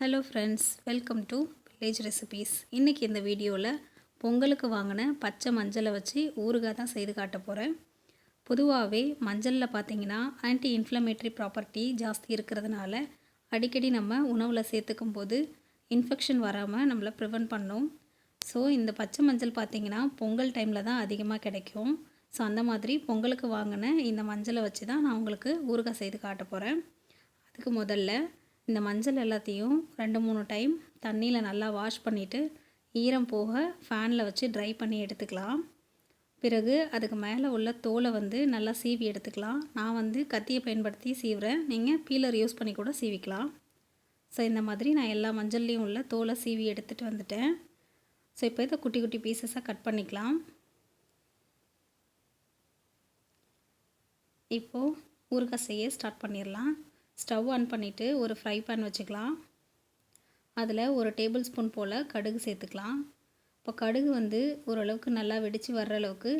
Hello friends welcome to village recipes இன்றைக்கி இந்த வீடியோவில் பொங்கலுக்கு வாங்கின பச்சை மஞ்சளை வச்சு ஊறுகாய் தான் செய்து காட்ட போகிறேன் பொதுவாகவே மஞ்சளில் பார்த்தீங்கன்னா ஆன்டி இன்ஃப்ளமேட்டரி ப்ராப்பர்ட்டி ஜாஸ்தி இருக்கிறதுனால அடிக்கடி நம்ம உணவில் சேர்த்துக்கும் போது இன்ஃபெக்ஷன் வராமல் நம்மளை ப்ரிவெண்ட் பண்ணும். ஸோ இந்த பச்சை மஞ்சள் பார்த்திங்கன்னா பொங்கல் டைமில் தான் அதிகமாக கிடைக்கும். ஸோ அந்த மாதிரி பொங்கலுக்கு வாங்கின இந்த மஞ்சளை வச்சு தான் நான் உங்களுக்கு ஊறுகாய் செய்து காட்ட போகிறேன் அதுக்கு முதல்ல இந்த மஞ்சள் எல்லாத்தையும் ரெண்டு மூணு டைம் தண்ணியில் நல்லா வாஷ் பண்ணிவிட்டு ஈரம் போக ஃபேனில் வச்சு ட்ரை பண்ணி எடுத்துக்கலாம். பிறகு அதுக்கு மேலே உள்ள தோலை வந்து நல்லா சீவி எடுத்துக்கலாம். நான் வந்து கத்தியை பயன்படுத்தி சீவுறேன். நீங்கள் பீலர் யூஸ் பண்ணி கூட சீவிக்கலாம். ஸோ இந்த மாதிரி நான் எல்லா மஞ்சள்லேயும் உள்ள தோலை சீவி எடுத்துகிட்டு வந்துட்டேன். ஸோ இப்போ இதை குட்டி குட்டி பீசஸாக கட் பண்ணிக்கலாம். இப்போது ஊறுகாய் செய்ய ஸ்டார்ட் பண்ணிடலாம். ஸ்டவ் ஆன் பண்ணிவிட்டு ஒரு ஃப்ரை பேன் வச்சுக்கலாம். அதில் ஒரு டேபிள் ஸ்பூன் போல் கடுகு சேர்த்துக்கலாம். இப்போ கடுகு வந்து ஓரளவுக்கு நல்லா வெடித்து வர்ற அளவுக்கு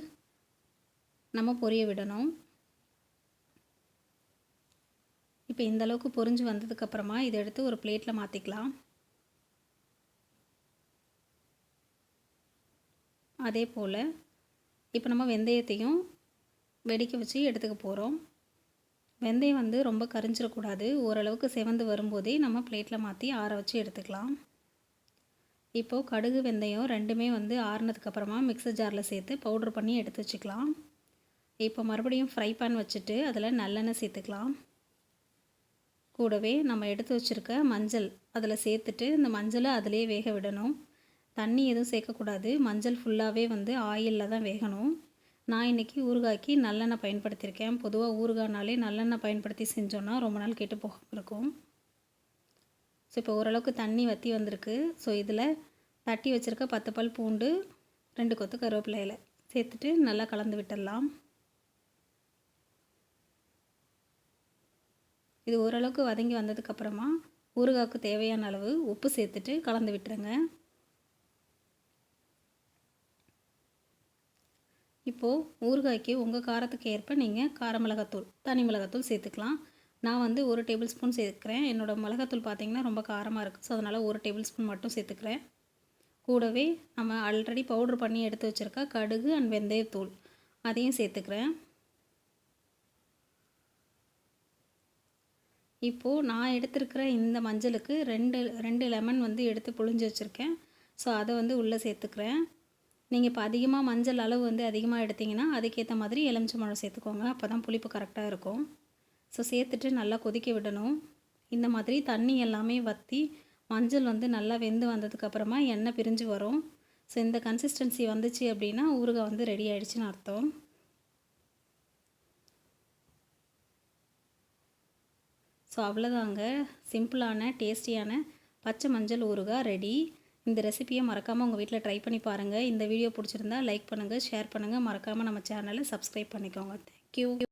நம்ம பொரிய விடணும். இப்போ இந்த அளவுக்கு பொரிஞ்சு வந்ததுக்கப்புறமா இதை எடுத்து ஒரு பிளேட்டில் மாற்றிக்கலாம் அதே போல் இப்போ நம்ம வெந்தயத்தையும் வெடிக்க வச்சு எடுத்துக்க போகிறோம் வெந்தயம் வந்து ரொம்ப கரிஞ்சிடக்கூடாது. ஓரளவுக்கு செவந்து வரும்போதே நம்ம பிளேட்டில் மாற்றி ஆற வச்சு எடுத்துக்கலாம். இப்போது கடுகு வெந்தயம் ரெண்டுமே வந்து ஆறுனதுக்கப்புறமா மிக்சர் ஜாரில் சேர்த்து பவுட்ரு பண்ணி எடுத்து வச்சுக்கலாம். இப்போ மறுபடியும் ஃப்ரை பேன் வச்சுட்டு அதில் நல்லெண்ணெய் சேர்த்துக்கலாம். கூடவே நம்ம எடுத்து வச்சுருக்க மஞ்சள் அதில் சேர்த்துட்டு இந்த மஞ்சளை அதிலே வேக விடணும். தண்ணி எதுவும் சேர்க்கக்கூடாது. மஞ்சள் ஃபுல்லாகவே வந்து ஆயிலில் தான் வேகணும். நான் இன்றைக்கி ஊறுகாய்க்கு நல்லெண்ணெய் பயன்படுத்தியிருக்கேன். பொதுவாக ஊறுகாய்னாலே நல்லெண்ணெய் பயன்படுத்தி செஞ்சோன்னா ரொம்ப நாள் கெட்டு போகாமல் இருக்கும். ஸோ இப்போ ஓரளவுக்கு தண்ணி வற்றி வந்திருக்கு. ஸோ இதில் தட்டி வச்சுருக்க பத்து பல் பூண்டு ரெண்டு கொத்து கருவேப்பிலையில் சேர்த்துட்டு நல்லா கலந்து விட்டுடலாம். இது ஓரளவுக்கு வதங்கி வந்ததுக்கப்புறமா ஊறுகாய்க்கு தேவையான அளவு உப்பு சேர்த்துட்டு கலந்து விட்டுருங்க. இப்போது ஊறுகாய்க்கு உங்கள் காரத்துக்கு ஏற்ப நீங்கள் கார மிளகாத்தூள் தனி மிளகாத்தூள் சேர்த்துக்கலாம். நான் வந்து ஒரு டேபிள் ஸ்பூன் சேர்த்துக்கிறேன் என்னோடய மிளகாத்தூள் பார்த்திங்கன்னா ரொம்ப காரமாக இருக்குது ஸோ அதனால் ஒரு டேபிள் ஸ்பூன் மட்டும் சேர்த்துக்கிறேன். கூடவே நம்ம ஆல்ரெடி பவுட்ரு பண்ணி எடுத்து வச்சுருக்க கடுகு அண்ட் வெந்தயத்தூள் அதையும் சேர்த்துக்கிறேன். இப்போது நான் எடுத்துருக்கிற இந்த மஞ்சளுக்கு ரெண்டு ரெண்டு லெமன் வந்து எடுத்து புழிஞ்சு வச்சுருக்கேன். ஸோ அதை வந்து உள்ளே சேர்த்துக்கிறேன். நீங்கள் இப்போ அதிகமாக மஞ்சள் அளவு வந்து அதிகமாக எடுத்திங்கன்னா அதுக்கேற்ற மாதிரி எலுமிச்சை மழை சேர்த்துக்கோங்க. அப்போ தான் புளிப்பு கரெக்டாக இருக்கும். ஸோ சேர்த்துட்டு நல்லா கொதிக்க விடணும். இந்த மாதிரி தண்ணி எல்லாமே வற்றி மஞ்சள் வந்து நல்லா வெந்து வந்ததுக்கப்புறமா எண்ணெய் பிரிஞ்சு வரும். ஸோ இந்த கன்சிஸ்டன்சி வந்துச்சு அப்படின்னா ஊறுகாய் வந்து ரெடி ஆகிடுச்சின்னு அர்த்தம். ஸோ அவ்வளோதாங்க சிம்பிளான டேஸ்டியான பச்சை மஞ்சள் ஊறுகாய் ரெடி இந்த ரெசிப்பியை மறக்காமல் உங்கள் வீட்டில் ட்ரை பண்ணி பாருங்கள் இந்த வீடியோ பிடிச்சிருந்தா லைக் பண்ணுங்கள் ஷேர் பண்ணுங்கள் மறக்காமல் நம்ம சேனலை சப்ஸ்கிரைப் பண்ணிக்கோங்க. தேங்க்யூ